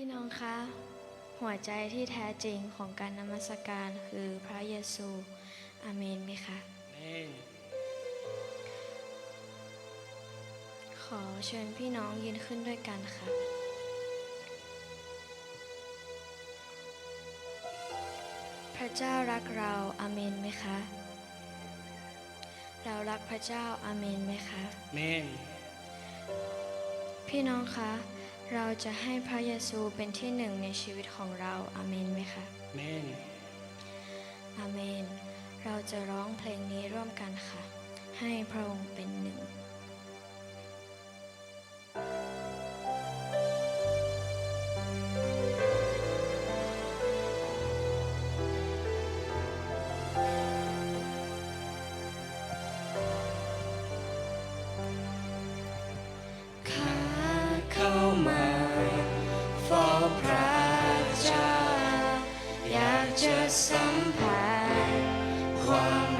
พี่น้องคะ หัวใจที่แท้จริงของการนมัสการคือพระเยซูอาเมนไหมคะเมนขอเชิญพี่น้องยืนขึ้นด้วยกันค่ะพระเจ้ารักเราอาเมนไหมคะ เรารักพระเจ้าอาเมนไหมคะเมนพี่น้องคะ เราจะให้พระเยซูเป็นที่หนึ่งในชีวิตของเราอาเมนไหมคะเมนอาเมน เราจะร้องเพลงนี้ร่วมกันค่ะ ให้พระองค์เป็นหนึ่ง ค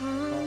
好